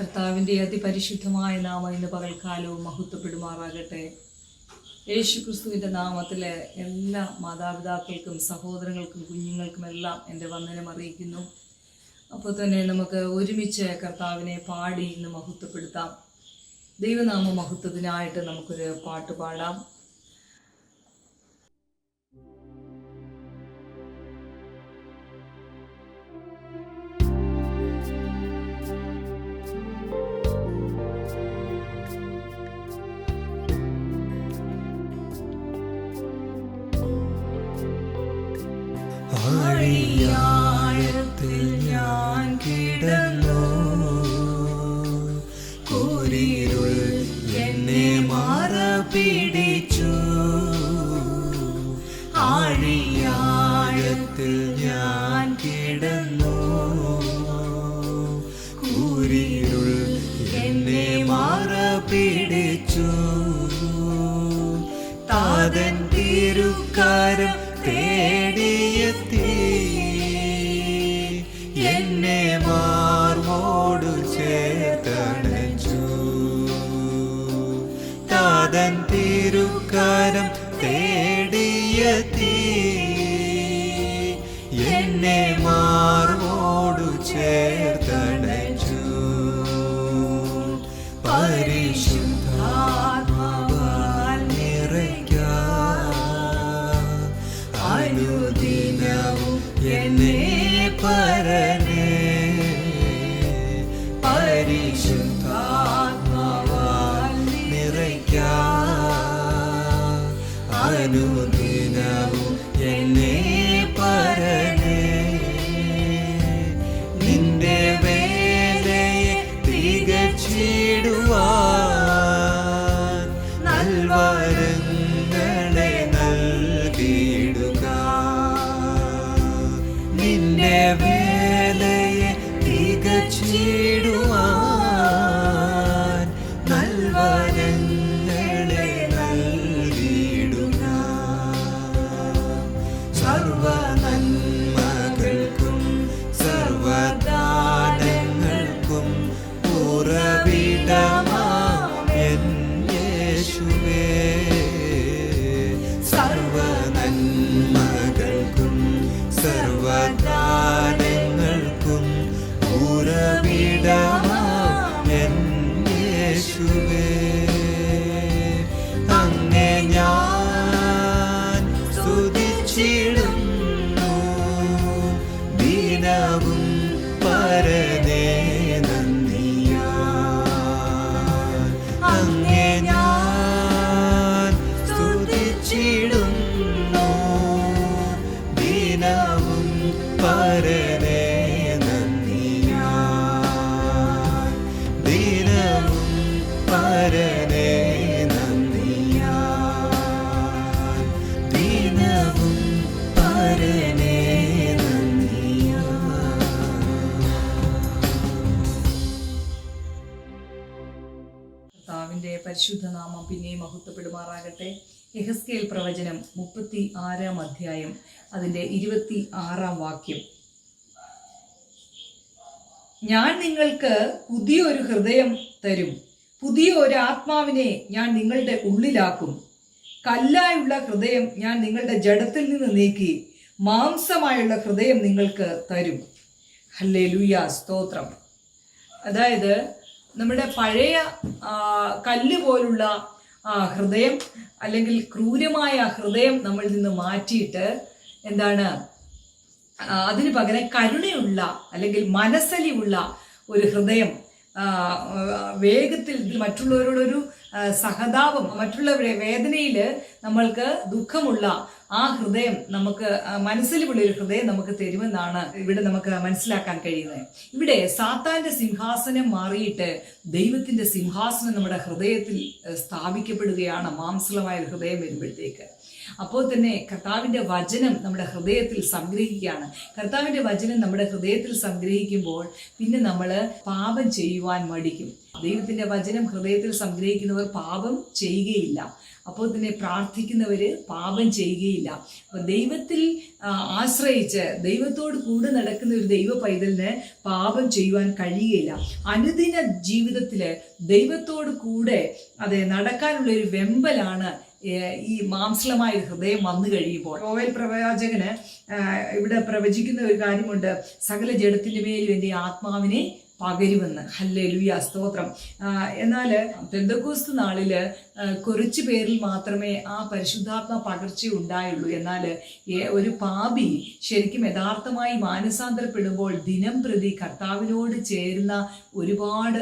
കർത്താവിന്റെ അതിപരിശുദ്ധമായ നാമം ഇന്ന് പകൽക്കാലവും മഹത്വപ്പെടുമാറാകട്ടെ. യേശു ക്രിസ്തുവിന്റെ നാമത്തിലെ എല്ലാ മാതാപിതാക്കൾക്കും സഹോദരങ്ങൾക്കും കുഞ്ഞുങ്ങൾക്കും എല്ലാം എന്റെ വന്ദനം അറിയിക്കുന്നു. അപ്പോൾ തന്നെ നമുക്ക് ഒരുമിച്ച് കർത്താവിനെ പാടി ഇന്ന് മഹത്വപ്പെടുത്താം. ദൈവനാമ മഹത്വത്തിനായിട്ട് നമുക്കൊരു പാട്ട് പാടാം. കൂരിരുൾ എന്നെ മാറ പിടിച്ചു താതൻ തിരുക്കാരം തേടിയെത്തി. ஈடுவா കർത്താവിന്റെ പരിശുദ്ധനാമം പിന്നെയും മഹത്വപ്പെടുമാറാകട്ടെ. യഹസ്കേൽ പ്രവചനം മുപ്പത്തി ആറാം അധ്യായം അതിന്റെ ഇരുപത്തി ആറാം വാക്യം. ഞാൻ നിങ്ങൾക്ക് പുതിയൊരു ഹൃദയം തരും. പുതിയ ഒരു ആത്മാവിനെ ഞാൻ നിങ്ങളുടെ ഉള്ളിലാക്കും. കല്ലായുള്ള ഹൃദയം ഞാൻ നിങ്ങളുടെ ജഡത്തിൽ നിന്ന് നീക്കി മാംസമായുള്ള ഹൃദയം നിങ്ങൾക്ക് തരും. ഹല്ലേ സ്തോത്രം. അതായത് നമ്മുടെ പഴയ കല്ല് പോലുള്ള ഹൃദയം അല്ലെങ്കിൽ ക്രൂരമായ ഹൃദയം നമ്മളിൽ നിന്ന് മാറ്റിയിട്ട് എന്താണ് അതിന് പകരം കരുണയുള്ള അല്ലെങ്കിൽ മനസ്സലിവുള്ള ഒരു ഹൃദയം വേഗത്തിൽ മറ്റുള്ളവരോടൊരു സഹതാപം മറ്റുള്ളവരുടെ വേദനയിൽ നമ്മൾക്ക് ദുഃഖമുള്ള ആ ഹൃദയം നമുക്ക് മനസ്സിലുള്ള ഒരു ഹൃദയം നമുക്ക് തരുമെന്നാണ് ഇവിടെ നമുക്ക് മനസ്സിലാക്കാൻ കഴിയുന്നത്. ഇവിടെ സാത്താന്റെ സിംഹാസനം മാറിയിട്ട് ദൈവത്തിന്റെ സിംഹാസനം നമ്മുടെ ഹൃദയത്തിൽ സ്ഥാപിക്കപ്പെടുകയാണ്. മാംസളമായ ഹൃദയം വരുമ്പോഴത്തേക്ക്. അപ്പോൾ തന്നെ കർത്താവിന്റെ വചനം നമ്മുടെ ഹൃദയത്തിൽ സംഗ്രഹിക്കുകയാണ്. കർത്താവിന്റെ വചനം നമ്മുടെ ഹൃദയത്തിൽ സംഗ്രഹിക്കുമ്പോൾ പിന്നെ നമ്മൾ പാപം ചെയ്യുവാൻ മടിക്കും. ദൈവത്തിന്റെ വചനം ഹൃദയത്തിൽ സംഗ്രഹിക്കുന്നവർ പാപം ചെയ്യുകയില്ല. അപ്പോൾ തന്നെ പ്രാർത്ഥിക്കുന്നവർ പാപം ചെയ്യുകയില്ല. അപ്പോൾ ദൈവത്തിൽ ആശ്രയിച്ച് ദൈവത്തോട് കൂടെ നടക്കുന്ന ഒരു ദൈവ പൈതലിന് പാപം ചെയ്യുവാൻ കഴിയുകയില്ല. അനുദിന ജീവിതത്തിൽ ദൈവത്തോട് കൂടെ അതെ നടക്കാനുള്ള ഒരു വെമ്പലാണ് ഈ മാംസലമായ ഹൃദയം വന്നു കഴിയുമ്പോൾ ഓവൽ പ്രവാചകന് ഇവിടെ പ്രവചിക്കുന്ന ഒരു കാര്യമുണ്ട്. സകല ജഡത്തിന്റെ മേലും എന്റെ ആത്മാവിനെ പകരുമെന്ന്. ഹല്ലേ ലുയ സ്തോത്രം എന്നാൽ പെന്തക്കോസ്ത് നാളിൽ കുറച്ച് പേരിൽ മാത്രമേ ആ പരിശുദ്ധാത്മ പകർച്ച ഉണ്ടായുള്ളൂ. എന്നാൽ ഒരു പാപി ശരിക്കും യഥാർത്ഥമായി മാനസാന്തരപ്പെടുമ്പോൾ ദിനം പ്രതി കർത്താവിനോട് ചേരുന്ന ഒരുപാട്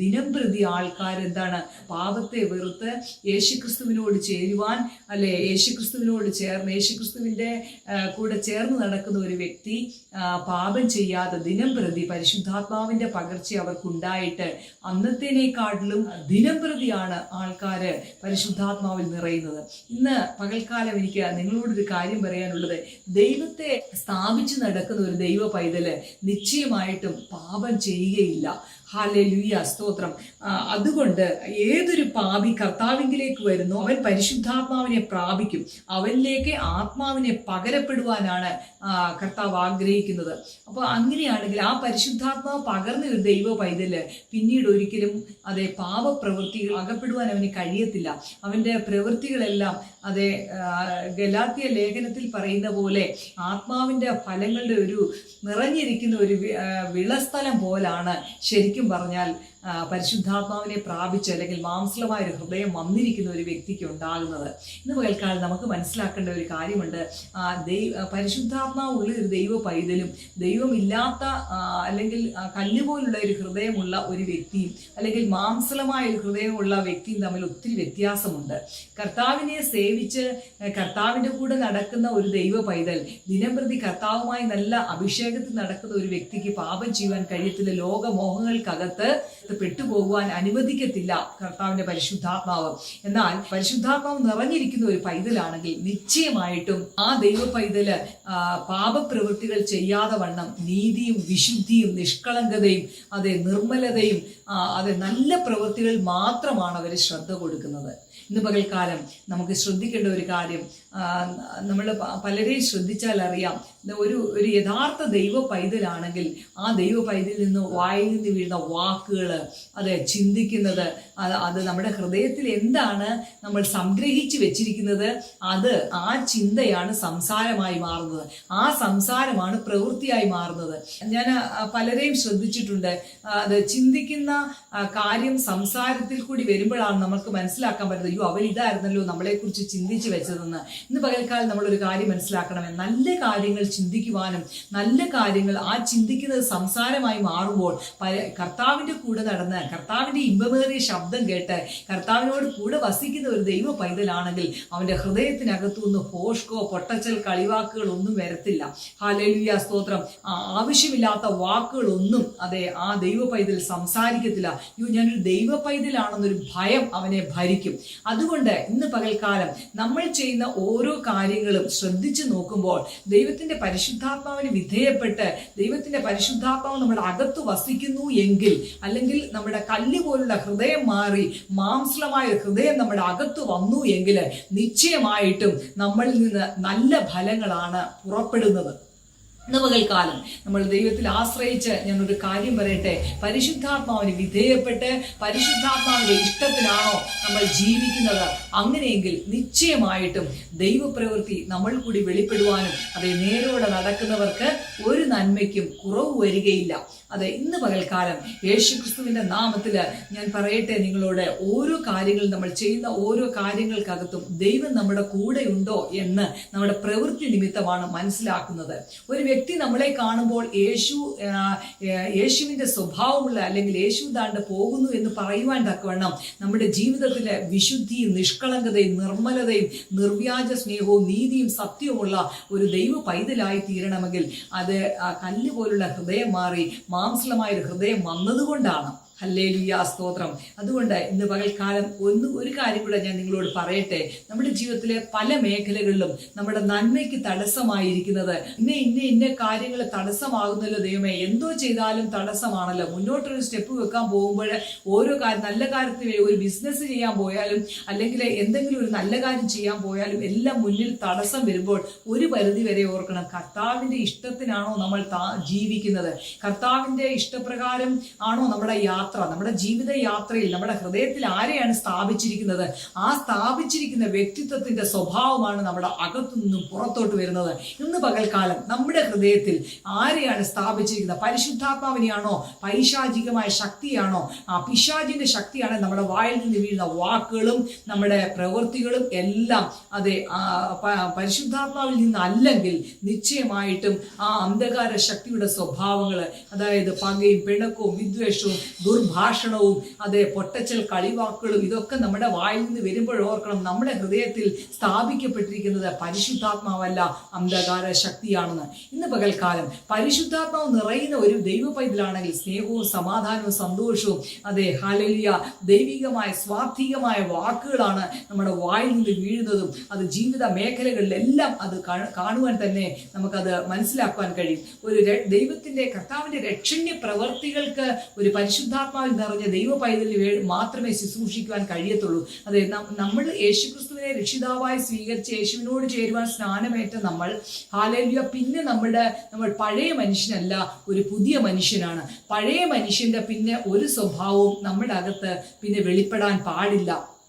ദിനം പ്രതി ആൾക്കാർ എന്താണ്? പാപത്തെ വെറുത്ത് യേശുക്രിസ്തുവിനോട് ചേരുവാൻ അല്ലെ യേശുക്രിസ്തുവിനോട് ചേർന്ന് യേശുക്രിസ്തുവിന്റെ കൂടെ ചേർന്ന് നടക്കുന്ന ഒരു വ്യക്തി പാപം ചെയ്യാതെ ദിനം പ്രതി പരിശുദ്ധാത്മാവിന്റെ പകർച്ച അവർക്കുണ്ടായിട്ട് അന്നത്തേനേക്കാട്ടിലും ദിനം പ്രതിയാണ് ആൾക്കാർ പരിശുദ്ധാത്മാവിൽ നിറയുന്നത്. ഇന്ന് പകൽക്കാലം എനിക്ക് നിങ്ങളോടൊരു കാര്യം പറയാനുള്ളത്. ദൈവത്തെ സ്ഥാപിച്ചു നടക്കുന്ന ഒരു ദൈവ പൈതൽ നിശ്ചയമായിട്ടും പാപം ചെയ്യുകയില്ല. ഹാലെ ലുയ സ്തോത്രം അതുകൊണ്ട് ഏതൊരു പാപി കർത്താവിങ്കിലേക്ക് വരുന്നു അവൻ പരിശുദ്ധാത്മാവിനെ പ്രാപിക്കും. അവനിലേക്ക് ആത്മാവിനെ പകരപ്പെടുവാനാണ് കർത്താവ് ആഗ്രഹിക്കുന്നത്. അപ്പോൾ അങ്ങനെയാണെങ്കിൽ ആ പരിശുദ്ധാത്മാവ് പകർന്നു ഒരു ദൈവ പൈതൽ പിന്നീട് ഒരിക്കലും അതെ പാപപ്രവൃത്തികൾ അകപ്പെടുവാൻ അവന് കഴിയത്തില്ല. അവന്റെ പ്രവൃത്തികളെല്ലാം അതെ ഗലാത്തിയ ലേഖനത്തിൽ പറയുന്ന പോലെ ആത്മാവിന്റെ ഫലങ്ങളുടെ ഒരു നിറഞ്ഞിരിക്കുന്ന ഒരു വിളസ്ഥലം പോലാണ് ശരിക്കും പറഞ്ഞാൽ ആ, പരിശുദ്ധാത്മാവിനെ പ്രാപിച്ച് അല്ലെങ്കിൽ മാംസലമായ ഒരു ഹൃദയം വന്നിരിക്കുന്ന ഒരു വ്യക്തിക്ക് ഉണ്ടാകുന്നത്. ഇന്ന് പകൽക്കാലം നമുക്ക് മനസ്സിലാക്കേണ്ട ഒരു കാര്യമുണ്ട്. ദൈവ പരിശുദ്ധാത്മാവ് പരിശുദ്ധാത്മാവുള്ള ഒരു ദൈവ പൈതലും ദൈവമില്ലാത്ത അല്ലെങ്കിൽ കല്ല് പോലുള്ള ഒരു ഹൃദയമുള്ള ഒരു വ്യക്തിയും അല്ലെങ്കിൽ മാംസലമായ ഒരു ഹൃദയമുള്ള വ്യക്തിയും തമ്മിൽ ഒത്തിരി വ്യത്യാസമുണ്ട്. കർത്താവിനെ സേവിച്ച് കർത്താവിന്റെ കൂടെ നടക്കുന്ന ഒരു ദൈവ പൈതൽ ദിനംപ്രതി കർത്താവുമായി നല്ല അഭിഷേകത്തിൽ നടക്കുന്ന ഒരു വ്യക്തിക്ക് പാപം ചെയ്യുവാൻ കഴിയത്തില്ല. ലോകമോഹങ്ങൾക്കകത്ത് പെട്ടുപോകുവാൻ അനുവദിക്കത്തില്ല കർത്താവിന്റെ പരിശുദ്ധാത്മാവ്. എന്നാൽ പരിശുദ്ധാത്മാവ് നിറഞ്ഞിരിക്കുന്ന ഒരു പൈതലാണെങ്കിൽ നിശ്ചയമായിട്ടും ആ ദൈവ പൈതൽ പാപപ്രവൃത്തികൾ ചെയ്യാതെ വണ്ണം നീതിയും വിശുദ്ധിയും നിഷ്കളങ്കതയും അതെ നിർമ്മലതയും അതെ നല്ല പ്രവൃത്തികൾ മാത്രമാണ് അവർ ശ്രദ്ധ കൊടുക്കുന്നത്. ഇന്ന് പകൽക്കാലം നമുക്ക് ശ്രദ്ധിക്കേണ്ട ഒരു കാര്യം നമ്മൾ പലരെയും ശ്രദ്ധിച്ചാൽ അറിയാം ഒരു ഒരു യഥാർത്ഥ ദൈവ പൈതലാണെങ്കിൽ ആ ദൈവ പൈതലിൽ നിന്ന് വായിൽ നിന്ന് വീഴുന്ന വാക്കുകൾ അതെ ചിന്തിക്കുന്നത് അത് നമ്മുടെ ഹൃദയത്തിൽ എന്താണ് നമ്മൾ സംഗ്രഹിച്ചു വെച്ചിരിക്കുന്നത്? അത് ആ ചിന്തയാണ് സംസാരമായി മാറുന്നത്. ആ സംസാരമാണ് പ്രവൃത്തിയായി മാറുന്നത്. ഞാൻ പലരെയും ശ്രദ്ധിച്ചിട്ടുണ്ട്. അത് ചിന്തിക്കുന്ന കാര്യം സംസാരത്തിൽ കൂടി വരുമ്പോഴാണ് നമുക്ക് മനസ്സിലാക്കാൻ പറ്റുന്നത് അയ്യോ അവൻ ഇതായിരുന്നല്ലോ നമ്മളെക്കുറിച്ച് ചിന്തിച്ച് വെച്ചതെന്ന്. ഇന്ന് പകൽക്കാലം നമ്മളൊരു കാര്യം മനസ്സിലാക്കണമേ നല്ല കാര്യങ്ങൾ ചിന്തിക്കുവാനും നല്ല കാര്യങ്ങൾ ആ ചിന്തിക്കുന്നത് സംസാരമായി മാറുമ്പോൾ കർത്താവിന്റെ കൂടെ നടന്ന് കർത്താവിന്റെ ഇമ്പമേറിയ ശബ്ദം കേട്ട് കർത്താവിനോട് കൂടെ വസിക്കുന്ന ഒരു ദൈവ പൈതലാണെങ്കിൽ അവന്റെ ഹൃദയത്തിനകത്തുനിന്ന് ഹോഷ്കോ പൊട്ടച്ചൽ കളിവാക്കുകൾ ഒന്നും വരത്തില്ല. ഹാലേലുയ സ്തോത്രം. ആവശ്യമില്ലാത്ത വാക്കുകളൊന്നും അതെ ആ ദൈവ പൈതൽ സംസാരിക്കത്തില്ല. അയ്യോ ഞാനൊരു ദൈവ പൈതലാണെന്നൊരു ഭയം അവനെ ഭരിക്കും. അതുകൊണ്ട് ഇന്ന് പകൽക്കാലം നമ്മൾ ചെയ്യുന്ന ഓരോ കാര്യങ്ങളും ശ്രദ്ധിച്ചു നോക്കുമ്പോൾ ദൈവത്തിന്റെ പരിശുദ്ധാത്മാവിന് വിധേയപ്പെട്ട് ദൈവത്തിന്റെ പരിശുദ്ധാത്മാവ് നമ്മുടെ അകത്ത് വസിക്കുന്നു എങ്കിൽ അല്ലെങ്കിൽ നമ്മുടെ കല്ല് പോലുള്ള ഹൃദയം മാറി മാംസളമായ ഹൃദയം നമ്മുടെ അകത്ത് വന്നു എങ്കിൽ നിശ്ചയമായിട്ടും നമ്മളിൽ നിന്ന് നല്ല ഫലങ്ങളാണ് പുറപ്പെടുന്നത്. ഇന്ന് കാലം നമ്മൾ ദൈവത്തിൽ ആശ്രയിച്ച് ഞാനൊരു കാര്യം പറയട്ടെ. പരിശുദ്ധാത്മാവിന് വിധേയപ്പെട്ട് പരിശുദ്ധാത്മാവിന്റെ ഇഷ്ടത്തിനാണോ നമ്മൾ ജീവിക്കുന്നത്? അങ്ങനെയെങ്കിൽ നിശ്ചയമായിട്ടും ദൈവപ്രവൃത്തി നമ്മൾ കൂടി വെളിപ്പെടുവാനും അതെ നേരോടെ നടക്കുന്നവർക്ക് ഒരു നന്മയ്ക്കും കുറവ് വരികയില്ല. അതെ ഇന്ന് പകൽക്കാലം യേശുക്രിസ്തുവിന്റെ നാമത്തിൽ ഞാൻ പറയട്ടെ നിങ്ങളോട് ഓരോ കാര്യങ്ങൾ നമ്മൾ ചെയ്യുന്ന ഓരോ കാര്യങ്ങൾക്കകത്തും ദൈവം നമ്മുടെ കൂടെ ഉണ്ടോ എന്ന് നമ്മുടെ പ്രവൃത്തി നിമിത്തമാണ് മനസ്സിലാക്കുന്നത്. ഒരു വ്യക്തി നമ്മളെ കാണുമ്പോൾ യേശു യേശുവിന്റെ സ്വഭാവമുള്ള അല്ലെങ്കിൽ യേശു താണ്ട് പോകുന്നു എന്ന് പറയുവാൻ തക്കവണ്ണം നമ്മുടെ ജീവിതത്തിലെ വിശുദ്ധിയും നിഷ്കളങ്കതയും നിർമ്മലതയും നിർവ്യാജ സ്നേഹവും നീതിയും സത്യവുമുള്ള ഒരു ദൈവ പൈതലായി തീരണമെങ്കിൽ അത് കല്ല് പോലുള്ള ഹൃദയം മാറി മാംസലമായ ഒരു ഹൃദയം വന്നതുകൊണ്ടാണ്. ഹല്ലേലൂയ സ്തോത്രം. അതുകൊണ്ട് ഇന്ന് പകൽക്കാലം ഒന്ന് ഒരു കാര്യം കൂടെ ഞാൻ നിങ്ങളോട് പറയട്ടെ. നമ്മുടെ ജീവിതത്തിലെ പല മേഖലകളിലും നമ്മുടെ നന്മയ്ക്ക് തടസ്സമായിരിക്കുന്നത്. ഇന്ന ഇന്ന ഇന്ന കാര്യങ്ങൾ തടസ്സമാകുന്നല്ലോ ദൈവമേ. എന്തോ ചെയ്താലും തടസ്സമാണല്ലോ. മുന്നോട്ടൊരു സ്റ്റെപ്പ് വെക്കാൻ പോകുമ്പോൾ ഓരോ കാര്യം നല്ല കാര്യത്തിന് ഒരു ബിസിനസ് ചെയ്യാൻ പോയാലും അല്ലെങ്കിൽ എന്തെങ്കിലും ഒരു നല്ല കാര്യം ചെയ്യാൻ പോയാലും എല്ലാം മുന്നിൽ തടസ്സം വരുമ്പോൾ ഒരു പരിധി വരെ ഓർക്കണം. കർത്താവിന്റെ ഇഷ്ടത്തിനാണോ നമ്മൾ ജീവിക്കുന്നത്? കർത്താവിന്റെ ഇഷ്ടപ്രകാരം ആണോ നമ്മുടെ യാത്ര നമ്മുടെ ജീവിത യാത്രയിൽ നമ്മുടെ ഹൃദയത്തിൽ ആരെയാണ് സ്ഥാപിച്ചിരിക്കുന്നത്? ആ സ്ഥാപിച്ചിരിക്കുന്ന വ്യക്തിത്വത്തിന്റെ സ്വഭാവമാണ് നമ്മുടെ അകത്തു നിന്നും പുറത്തോട്ട് വരുന്നത്. ഇന്ന് പകൽക്കാലം നമ്മുടെ ഹൃദയത്തിൽ ആരെയാണ് സ്ഥാപിച്ചിരിക്കുന്നത്? പരിശുദ്ധാത്മാവിനെയാണോ? പൈശാചികമായ ശക്തിയാണോ? ആ പിശാചിന്റെ ശക്തിയാണ് നമ്മുടെ വായിൽ നിന്ന് വീഴുന്ന വാക്കുകളും നമ്മുടെ പ്രവൃത്തികളും എല്ലാം അതെ പരിശുദ്ധാത്മാവിൽ നിന്നല്ലെങ്കിൽ നിശ്ചയമായിട്ടും ആ അന്ധകാര ശക്തിയുടെ സ്വഭാവങ്ങൾ അതായത് പകയും പിണക്കവും വിദ്വേഷവും ദുർഭാഷണവും അതെ പൊട്ടച്ചൽ കളിവാക്കുകളും ഇതൊക്കെ നമ്മുടെ വായിൽ നിന്ന് വരുമ്പോൾ ഓർക്കണം. നമ്മുടെ ഹൃദയത്തിൽ സ്ഥാപിക്കപ്പെട്ടിരിക്കുന്നത് പരിശുദ്ധാത്മാവല്ല അന്ധകാര ശക്തിയാണെന്ന്. ഇന്ന് പകൽക്കാലം പരിശുദ്ധാത്മാവ് നിറയുന്ന ഒരു ദൈവ പൈതലാണെങ്കിൽ സ്നേഹവും സമാധാനവും സന്തോഷവും അതെ ഹാലലിയ ദൈവികമായ സ്വാർത്ഥികമായ വാക്കുകളാണ് നമ്മുടെ വായിൽ നിന്ന് വീഴുന്നതും അത് ജീവിത മേഖലകളിലെല്ലാം അത് കാണുവാൻ തന്നെ നമുക്കത് മനസ്സിലാക്കുവാൻ കഴിയും. ഒരു ദൈവത്തിന്റെ കർത്താവിന്റെ രക്ഷണ്യ പ്രവർത്തികൾക്ക് ഒരു പരിശുദ്ധാത്മാവിൽ നിറഞ്ഞ ദൈവ പൈതലിന് വേ- മാത്രമേ ശുശ്രൂഷിക്കുവാൻ കഴിയത്തുള്ളൂ. അതെ നമ്മൾ യേശുക്രിസ്തുവിനെ രക്ഷിതാവായി സ്വീകരിച്ച് യേശുവിനോട് ചേരുവാൻ സ്നാനമേറ്റ നമ്മൾ ഹാലേലിയ പിന്നെ നമ്മുടെ നമ്മൾ പഴയ മനുഷ്യനല്ല ഒരു പുതിയ മനുഷ്യനാണ്. പഴയ മനുഷ്യന്റെ പിന്നെ ഒരു സ്വഭാവവും നമ്മുടെ അകത്ത് പിന്നെ വെളിപ്പെടാൻ പാടില്ല.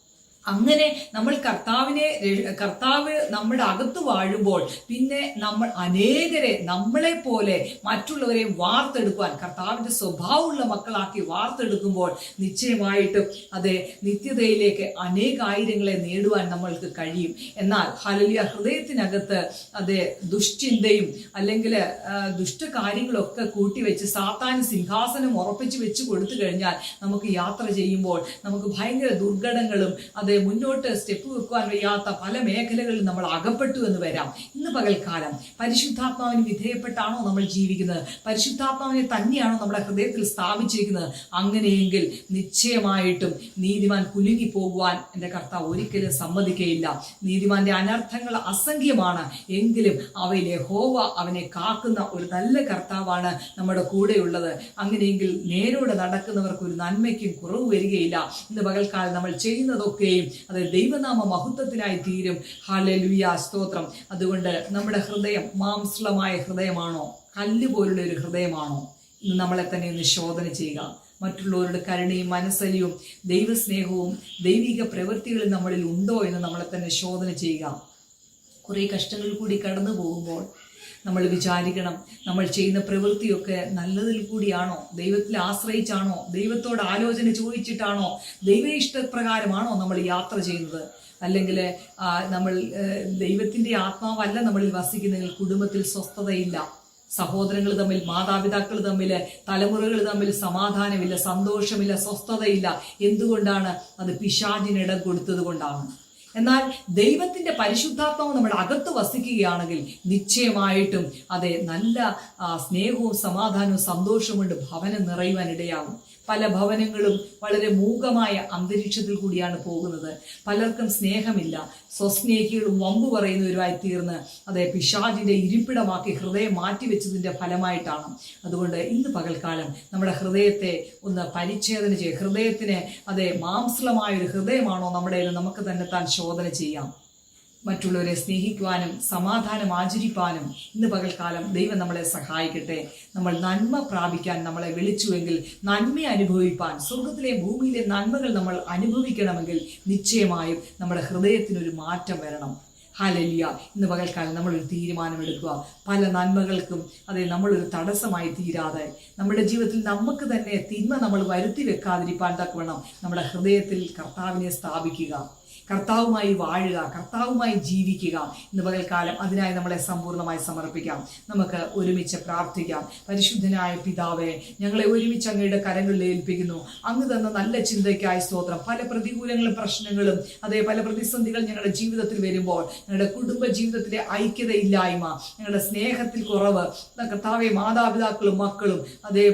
അങ്ങനെ നമ്മൾ കർത്താവിനെ കർത്താവ് നമ്മുടെ അകത്ത് വാഴുമ്പോൾ പിന്നെ നമ്മൾ അനേകരെ നമ്മളെ പോലെ മറ്റുള്ളവരെ വാർത്തെടുക്കുവാൻ കർത്താവിന്റെ സ്വഭാവമുള്ള മക്കളാക്കി വാർത്തെടുക്കുമ്പോൾ നിശ്ചയമായിട്ടും അത് നിത്യതയിലേക്ക് അനേകായിരങ്ങളെ നേടുവാൻ നമ്മൾക്ക് കഴിയും. എന്നാൽ ഹലലിയ ഹൃദയത്തിനകത്ത് അത് ദുശ്ചിന്തയും അല്ലെങ്കിൽ ദുഷ്ടകാര്യങ്ങളൊക്കെ കൂട്ടിവെച്ച് സാത്താൻ സിംഹാസനം ഉറപ്പിച്ച് വെച്ച് കൊടുത്തു കഴിഞ്ഞാൽ നമുക്ക് യാത്ര ചെയ്യുമ്പോൾ നമുക്ക് ഭയങ്കര ദുർഘടങ്ങളും അതെ മുന്നോട്ട് സ്റ്റെപ്പ് വെക്കുവാൻ വയ്യാത്ത പല മേഖലകളിൽ നമ്മൾ അകപ്പെട്ടു എന്ന് വരാം. ഇന്ന് പകൽക്കാലം പരിശുദ്ധാത്മാവിന് വിധേയപ്പെട്ടാണോ നമ്മൾ ജീവിക്കുന്നത്? പരിശുദ്ധാത്മാവിനെ തന്നെയാണോ നമ്മുടെ ഹൃദയത്തിൽ സ്ഥാപിച്ചിരിക്കുന്നത്? അങ്ങനെയെങ്കിൽ നിശ്ചയമായിട്ടും നീതിമാൻ കുലുങ്ങി പോകുവാൻ എന്റെ കർത്താവ് ഒരിക്കലും സമ്മതിക്കയില്ല. നീതിമാന്റെ അനർത്ഥങ്ങൾ അസംഖ്യമാണ്. എങ്കിലും അവയിലെ ഹോവ അവനെ കാക്കുന്ന ഒരു നല്ല കർത്താവാണ് നമ്മുടെ കൂടെയുള്ളത്. അങ്ങനെയെങ്കിൽ നേരോടെ നടക്കുന്നവർക്ക് ഒരു നന്മയ്ക്കും കുറവ് വരികയില്ല. ഇന്ന് പകൽക്കാലം നമ്മൾ ചെയ്യുന്നതൊക്കെയും അത് ദൈവനാമ മഹത്വത്തിനായി തീരും. ഹലലുയ സ്തോത്രം. അതുകൊണ്ട് നമ്മുടെ ഹൃദയം മാംസളമായ ഹൃദയമാണോ? കല്ല് പോലുള്ള ഒരു ഹൃദയമാണോ? ഇന്ന് നമ്മളെ തന്നെ ഒന്ന് ശോധന ചെയ്യുക. മറ്റുള്ളവരുടെ കരുണയും മനസ്സലിയും ദൈവസ്നേഹവും ദൈവിക പ്രവൃത്തികളും നമ്മളിൽ ഉണ്ടോ എന്ന് നമ്മളെ തന്നെ ശോധന ചെയ്യുക. കുറേ കഷ്ടങ്ങൾ കൂടി കടന്നു പോകുമ്പോൾ നമ്മൾ വിചാരിക്കണം നമ്മൾ ചെയ്യുന്ന പ്രവൃത്തിയൊക്കെ നല്ലതിൽ കൂടിയാണോ? ദൈവത്തിൽ ആശ്രയിച്ചാണോ? ദൈവത്തോട് ആലോചന ചോദിച്ചിട്ടാണോ? ദൈവ ഇഷ്ടപ്രകാരമാണോ നമ്മൾ യാത്ര ചെയ്യുന്നത്? അല്ലെങ്കിൽ നമ്മൾ ദൈവത്തിന്റെ ആത്മാവല്ല നമ്മളിൽ വസിക്കുന്നെങ്കിൽ കുടുംബത്തിൽ സ്വസ്ഥതയില്ല. സഹോദരങ്ങൾ തമ്മിൽ മാതാപിതാക്കൾ തമ്മിൽ തലമുറകൾ തമ്മിൽ സമാധാനമില്ല സന്തോഷമില്ല സ്വസ്ഥതയില്ല. എന്തുകൊണ്ടാണ്? അത് പിശാചിനിടം കൊടുത്തത് കൊണ്ടാണ്. എന്നാൽ ദൈവത്തിന്റെ പരിശുദ്ധാത്മാവ് നമ്മുടെ അകത്ത് വസിക്കുകയാണെങ്കിൽ നിശ്ചയമായിട്ടും അതെ നല്ല സ്നേഹവും സമാധാനവും സന്തോഷവും കൊണ്ട് ഭവനം നിറയുവാൻ ഇടയാകും പല ഭവനങ്ങളും വളരെ മൂകമായ അന്തരീക്ഷത്തിൽ കൂടിയാണ് പോകുന്നത്. പലർക്കും സ്നേഹമില്ല. സ്വസ്നേഹികളും വമ്പു പറയുന്നവരുമായി തീർന്ന് അതെ പിശാചിന്റെ ഇരിപ്പിടമാക്കി ഹൃദയം മാറ്റിവെച്ചതിന്റെ ഫലമായിട്ടാണ്. അതുകൊണ്ട് ഇന്ന് പകൽക്കാലം നമ്മുടെ ഹൃദയത്തെ ഒന്ന് പരിച്ഛേദന ചെയ്യുക ഹൃദയത്തിന് അതെ മാംസളമായ ഒരു ഹൃദയമാണോ നമ്മുടെ നമുക്ക് തന്നെ താൻ ശോധന ചെയ്യാം. മറ്റുള്ളവരെ സ്നേഹിക്കുവാനും സമാധാനം ആചരിപ്പാനും ഇന്ന് പകൽക്കാലം ദൈവം നമ്മളെ സഹായിക്കട്ടെ. നമ്മൾ നന്മ പ്രാപിക്കാൻ നമ്മളെ വിളിച്ചുവെങ്കിൽ നന്മ അനുഭവിപ്പാൻ സ്വർഗത്തിലെ ഭൂമിയിലെ നന്മകൾ നമ്മൾ അനുഭവിക്കണമെങ്കിൽ നിശ്ചയമായും നമ്മുടെ ഹൃദയത്തിനൊരു മാറ്റം വരണം. ഹലലിയ ഇന്ന് പകൽക്കാലം നമ്മളൊരു തീരുമാനമെടുക്കുക. പല നന്മകൾക്കും അതെ നമ്മളൊരു തടസ്സമായി തീരാതെ നമ്മുടെ ജീവിതത്തിൽ നമുക്ക് തന്നെ തിന്മ നമ്മൾ വരുത്തി വെക്കാതിരിക്കാൻ തക്കവണ്ണം നമ്മുടെ ഹൃദയത്തിൽ കർത്താവിനെ സ്ഥാപിക്കുക. കർത്താവുമായി വാഴുക കർത്താവുമായി ജീവിക്കുക ഇന്ന് പകൽക്കാലം അതിനായി നമ്മളെ സമ്പൂർണമായി സമർപ്പിക്കാം. നമുക്ക് ഒരുമിച്ച് പ്രാർത്ഥിക്കാം. പരിശുദ്ധനായ പിതാവെ ഞങ്ങളെ ഒരുമിച്ച് അങ്ങയുടെ കരങ്ങളിൽ ഏൽപ്പിക്കുന്നു. അങ്ങ് തന്ന നല്ല ചിന്തയ്ക്കായി സ്തോത്രം. പല പ്രതികൂലങ്ങളും പ്രശ്നങ്ങളും അതേ പല പ്രതിസന്ധികൾ ഞങ്ങളുടെ ജീവിതത്തിൽ വരുമ്പോൾ ഞങ്ങളുടെ കുടുംബ ജീവിതത്തിലെ ഐക്യതയില്ലായ്മ ഞങ്ങളുടെ സ്നേഹത്തിൽ കുറവ് കർത്താവെ മാതാപിതാക്കളും മക്കളും അതേ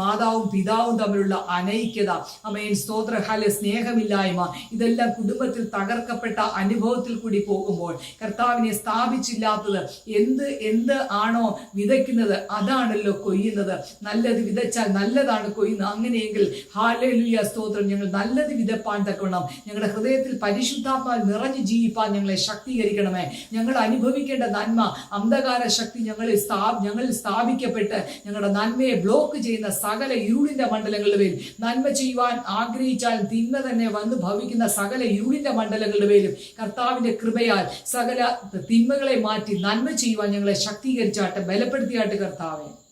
മാതാവും പിതാവും തമ്മിലുള്ള അനൈക്യത അമേൻ സ്തോത്ര ഹല സ്നേഹമില്ലായ്മ ഇതെല്ലാം കുടുംബത്തിൽ തകർക്കപ്പെട്ട അനുഭവത്തിൽ കൂടി പോകുമ്പോൾ കർത്താവിനെ സ്ഥാപിച്ചില്ലാത്തത് എന്ത് എന്ത് ആണോ വിതയ്ക്കുന്നത് അതാണല്ലോ കൊയ്യുന്നത്. നല്ലത് വിതച്ചാൽ നല്ലതാണ് കൊയ്യുന്നത്. അങ്ങനെയെങ്കിൽ ഹാലലുയ സ്തോത്രം. ഞങ്ങൾ നല്ലത് വിതപ്പാൻ തക്കണം ഞങ്ങളുടെ ഹൃദയത്തിൽ പരിശുദ്ധാത്മാ നിറഞ്ഞു ജീവിപ്പാൻ ഞങ്ങളെ ശക്തീകരിക്കണമേ. ഞങ്ങൾ അനുഭവിക്കേണ്ട നന്മ അന്ധകാര ശക്തി ഞങ്ങളിൽ സ്ഥാ ഞങ്ങളിൽ സ്ഥാപിക്കപ്പെട്ട് ഞങ്ങളുടെ നന്മയെ ബ്ലോക്ക് ചെയ്യുന്ന സകല ഇരുളിന്റെ മണ്ഡലങ്ങളിൽ നന്മ ചെയ്യുവാൻ ആഗ്രഹിച്ചാൽ തിന്മ തന്നെ വന്ന് ഭവിക്കുന്ന സകല ഇരുളിന്റെ മണ്ഡലങ്ങളുടെ മേലും കർത്താവിന്റെ കൃപയാൽ സകല തിന്മകളെ മാറ്റി നന്മ ചെയ്യുവാൻ ഞങ്ങളെ ശക്തീകരിച്ചാട്ട് ബലപ്പെടുത്തിയാട്ട് കർത്താവെ.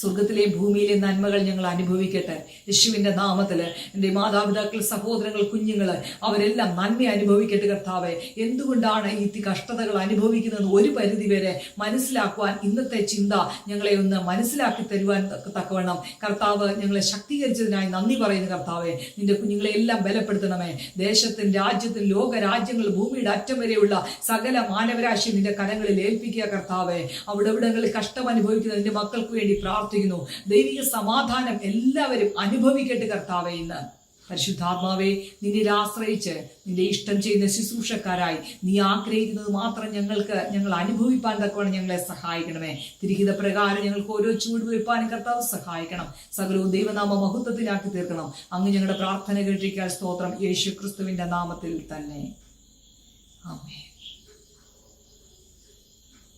സ്വർഗത്തിലെ ഭൂമിയിലെ നന്മകൾ ഞങ്ങൾ അനുഭവിക്കട്ടെ. യേശുവിന്റെ നാമത്തിൽ എന്റെ മാതാപിതാക്കൾ സഹോദരങ്ങൾ കുഞ്ഞുങ്ങൾ അവരെല്ലാം നന്മ അനുഭവിക്കട്ടെ കർത്താവെ. എന്തുകൊണ്ടാണ് ഈ കഷ്ടതകൾ അനുഭവിക്കുന്നത് ഒരു പരിധി വരെ മനസ്സിലാക്കുവാൻ ഇന്നത്തെ ചിന്ത ഞങ്ങളെ ഒന്ന് മനസ്സിലാക്കി തരുവാൻ തക്ക- തക്കവണ്ണം. കർത്താവ് ഞങ്ങളെ ശക്തീകരിച്ചതിനായി നന്ദി പറയുന്നു കർത്താവെ. നിന്റെ കുഞ്ഞുങ്ങളെ എല്ലാം ബലപ്പെടുത്തണമേ. ദേശത്തും രാജ്യത്തും ലോക രാജ്യങ്ങൾ ഭൂമിയുടെ അറ്റം വരെയുള്ള സകല മാനവരാശി നിന്റെ കരങ്ങളിൽ ഏൽപ്പിക്കുക കർത്താവെ. അവിടെ ഇവിടങ്ങളിൽ കഷ്ടം അനുഭവിക്കുന്ന നിന്റെ മക്കൾക്ക് വേണ്ടി പ്രാർത്ഥിക്കുന്നു. ദൈവിക സമാധാനം എല്ലാവരും അനുഭവിക്കട്ടെ കർത്താവെ ഇന്ന്. പരിശുദ്ധാത്മാവെ നിന്നിൽ ആശ്രയിച്ച് നിന്റെ ഇഷ്ടം ചെയ്യുന്ന ശുശ്രൂഷക്കാരായി നീ ആഗ്രഹിക്കുന്നത് മാത്രം ഞങ്ങൾക്ക് ഞങ്ങൾ അനുഭവിപ്പാൻ തക്കവണ്ണം ഞങ്ങളെ സഹായിക്കണമേ. തിരിഹിത പ്രകാരം ഞങ്ങൾക്ക് ഓരോ ചൂട് വെപ്പാനും കർത്താവ് സഹായിക്കണം. സകലവും ദൈവനാമ മഹത്വത്തിലാക്കി തീർക്കണം. അങ്ങ് ഞങ്ങളുടെ പ്രാർത്ഥന കേട്ടിരിക്കാൻ സ്തോത്രം. യേശു ക്രിസ്തുവിന്റെ നാമത്തിൽ തന്നെ. ആമേൻ.